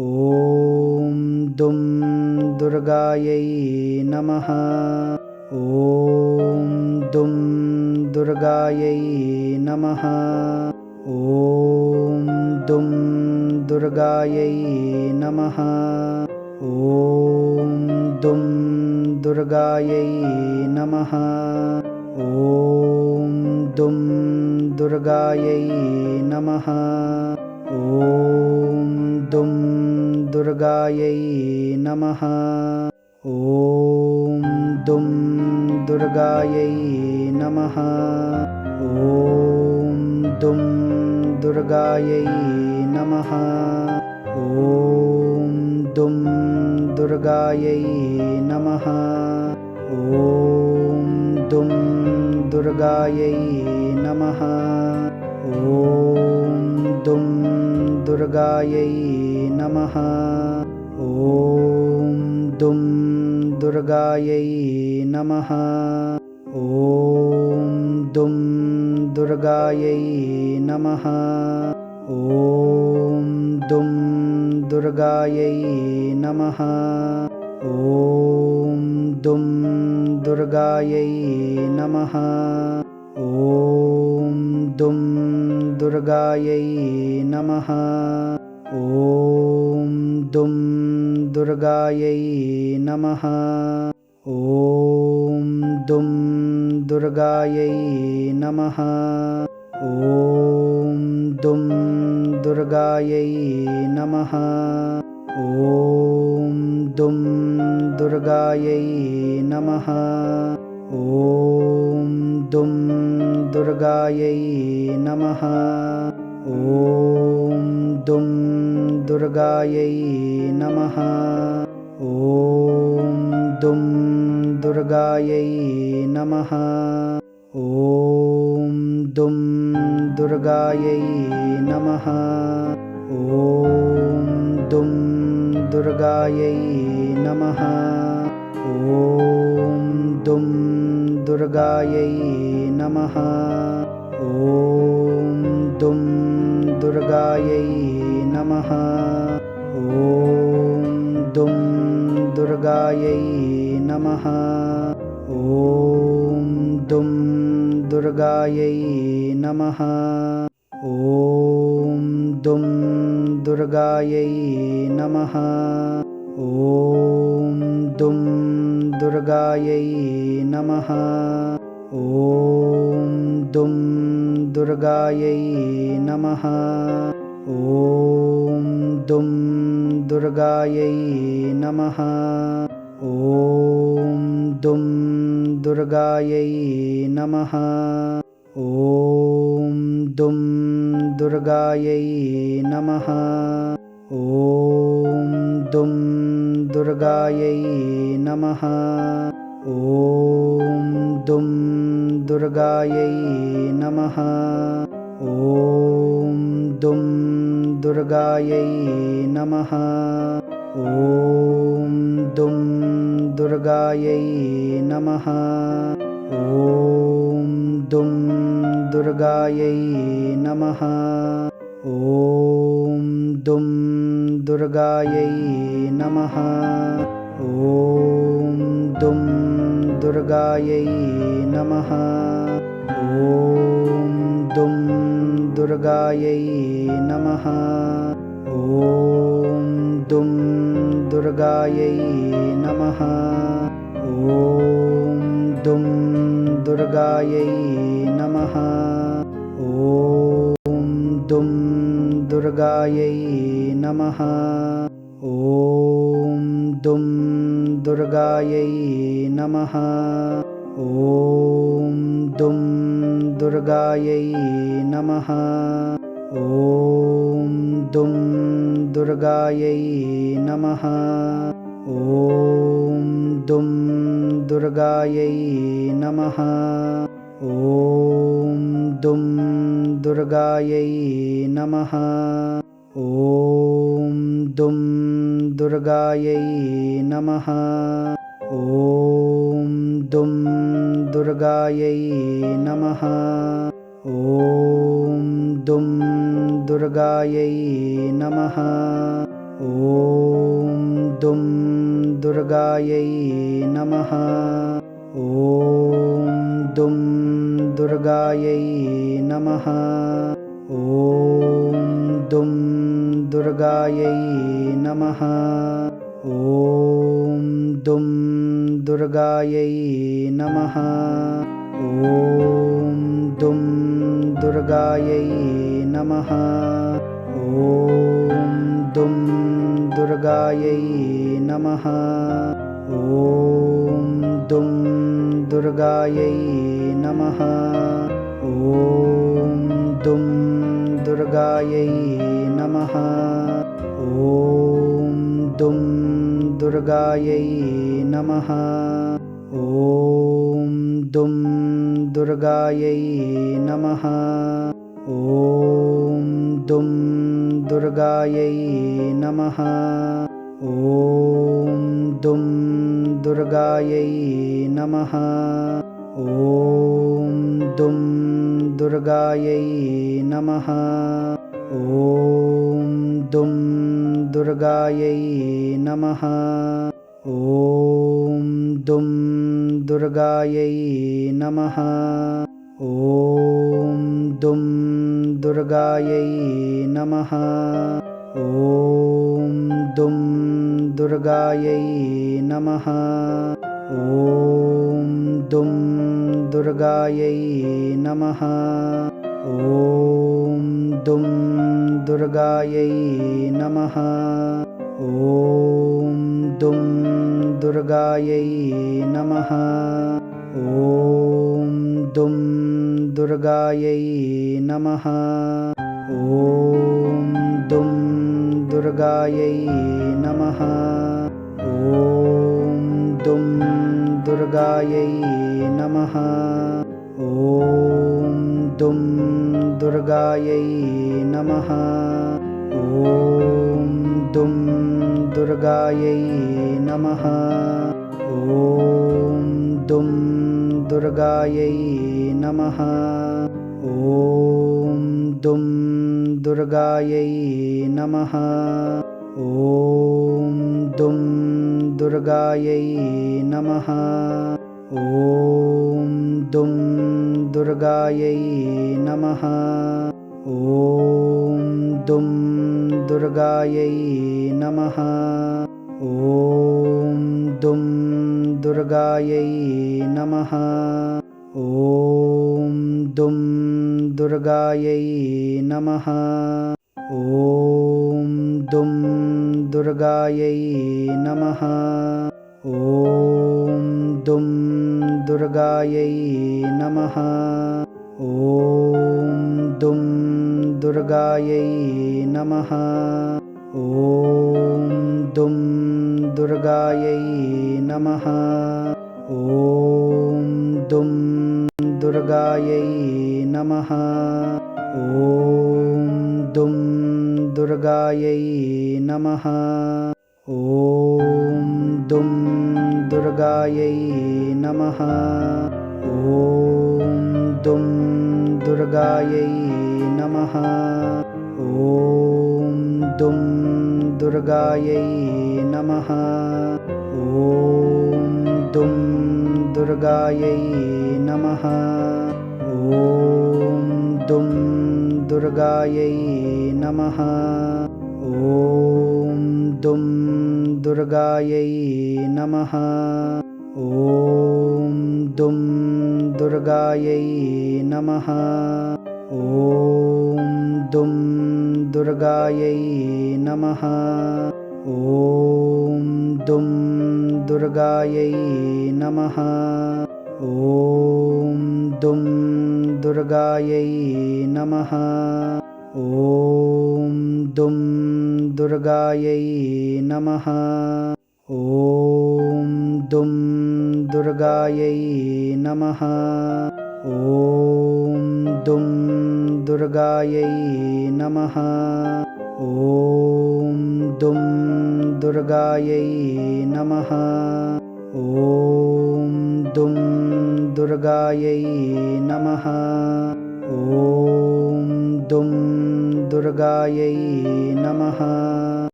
ॐ दुं दुर्गायै नमः ॐ दुं दुर्गायै नमः ॐ दुं दुर्गायै नमः ॐ दुं दुर्गायै नमः ॐ दुं दुर्गायै नमः ॐ दुं दुर्गायै नमः ॐ दुं दुर्गायै नमः ॐ दुं दुर्गायै नमः ॐ दुं दुर्गायै नमः ॐ दुं दुर्गायै नमः ॐ दुं दुर्गायै नमः ॐ दुं दुर्गायै नमः ॐ दुं दुर्गायै नमः ॐ दुं दुर्गायै नमः ॐ दुं दुर्गायै नमः ॐ दुं दुर्गायै नमः ॐ दुं दुर्गायै नमः ॐ दुं दुर्गायै नमः ॐ दुं दुर्गायै नमः ॐ दुं दुर्गायै नमः ॐ दुं दुर्गायै नमः ॐ दुं दुर्गायै नमः ॐ दुं दुर्गायै नमः ॐ दुं दुर्गायै नमः ॐ दुं दुर्गायै नमः ॐ दुं दुर्गायै नमः। ॐ दुं दुर्गायै नमः। ॐ दुं दुर्गायै नमः। ॐ दुं दुर्गायै नमः। ॐ दुं दुर्गायै नमः। ॐ दुर्गायै नमः ॐ दुं दुर्गायै नमः ॐ दुं दुर्गायै नमः ॐ दुं दुर्गायै नमः ॐ दुं दुर्गायै नमः ॐ दुं दुर्गायै नमः। ॐ दुं दुर्गायै नमः। ॐ दुं दुर्गायै नमः। ॐ दुं दुर्गायै नमः। ॐ दुं दुर्गायै नमः। ॐ दुं दुर्गायै नमः ॐ दुं दुर्गायै नमः ॐ दुं दुर्गायै नमः ॐ दुं दुर्गायै नमः ॐ दुं दुर्गायै नमः ॐ दुं दुर्गायै नमः दुर्गायै नमः ॐ दुं दुर्गायै नमः ॐ दुं दुर्गायै नमः ॐ दुं दुर्गायै नमः ॐ दुं दुर्गायै नमः ॐ दुं दुर्गायै नमः ॐ दुं दुर्गायै नमः ॐ दुं दुर्गायै नमः ॐ दुर्गायै नमः ॐ दुं दुर्गायै नमः ॐ दुं दुर्गायै नमः ॐ दुं दुर्गायै नमः ॐ दुं दुर्गायै नमः ॐ दुं दुर्गायै नमः ॐ दुं दुर्गायै नमः ॐ दुं दुर्गायै नमः ॐ दुं दुर्गायै नमः। ॐ दुं दुर्गायै नमः। ॐ दुं दुर्गायै नमः। ॐ दुं दुर्गायै नमः। ॐ दुं दुर्गायै नमः। ॐ दुं दुर्गायै नमः ॐ दुं दुर्गायै नमः ॐ दुं दुर्गायै नमः ॐ दुं दुर्गायै नमः ॐ दुं दुर्गायै नमः ॐ दुं दुर्गायै नमः ॐ दुं दुर्गायै नमः ॐ दुं दुर्गायै नमः ॐ दुं दुर्गायै नमः ॐ दुं दुर्गायै नमः ॐ दुं दुर्गायै नमः ॐ दुं दुर्गायै नमः ॐ दुं दुर्गायै नमः ॐ दुं दुर्गायै नमः ॐ दुं दुर्गायै नमः ॐ दुं दुर्गायै नमः ॐ दुं दुर्गायै नमः ॐ दुं दुर्गायै नमः ॐ दुं दुर्गायै नमः ॐ दुं दुर्गायै नमः ॐ दुं दुर्गायै नमः ॐ दुं दुर्गायै नमः ॐ दुं दुर्गायै नमः ॐ दुं दुर्गायै नमः ॐ दुं दुर्गायै नमः ॐ दुं दुर्गायै नमः ॐ दुं दुर्गायै नमः ॐ दुं दुर्गायै नमः ॐ दुं दुर्गायै नमः ॐ दुं दुर्गायै नमः ॐ दुं दुर्गायै नमः ॐ दुं दुर्गायै नमः ॐ दुं दुर्गायै नमः ॐ दुं दुर्गायै नमः ॐ दुं दुर्गायै नमः ॐ दुं दुर्गायै नमः ॐ दुं दुर्गायै नमः ॐ दुं दुर्गायै नमः। ॐ दुं दुर्गायै नमः। ॐ दुं दुर्गायै नमः। ॐ दुं दुर्गायै नमः